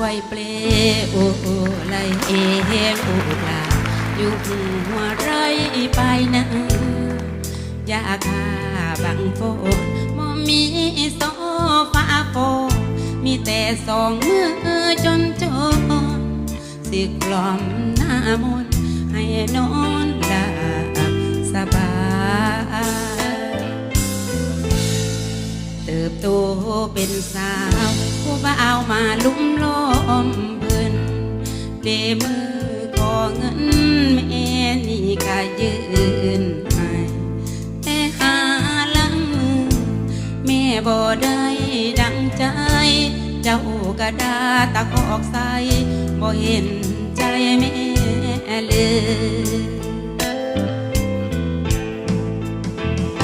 วเปลโอโอไลเอเฮลูกลาอยู่หัวไรไปนะอยากหาบังโฟนมมีโซฟาโฟมีแต่สองมือจนจนสิกล่อมหน้ามนให้นอนหลับสบายเติบโตเป็นสาว ผู้บ่าวมาลุ่มล้อมเพิ่นเดมือขอเงินแม่นี่ก็ยืนให้แต่หาลังมือ แม่บ่ได้ดังใจ เจ้ากระดาตะคอกใสบ่เห็น